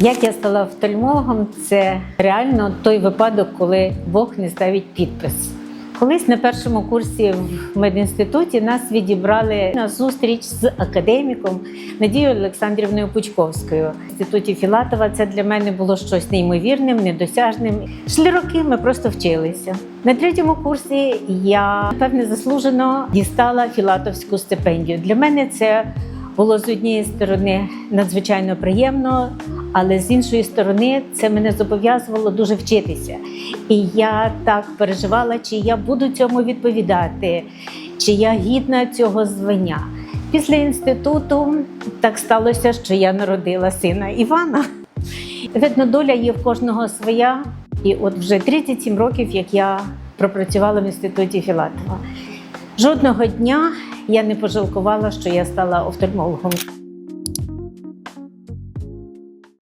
Як я стала офтальмологом, це реально той випадок, коли Бог не ставить підпис. Колись на першому курсі в медінституті нас відібрали на зустріч з академіком Надією Олександрівною Пучковською. В інституті Філатова це для мене було щось неймовірним, недосяжним. Шли роки, ми просто вчилися. На третьому курсі я певне заслужено дістала філатовську стипендію. Для мене це було з однієї сторони надзвичайно приємно, але з іншої сторони це мене зобов'язувало дуже вчитися. І я так переживала, чи я буду цьому відповідати, чи я гідна цього звання. Після інституту так сталося, що я народила сина Івана. Видно, доля є в кожного своя. І от вже 37 років, як я пропрацювала в інституті Філатова. Жодного дня я не пожалкувала, що я стала офтальмологом.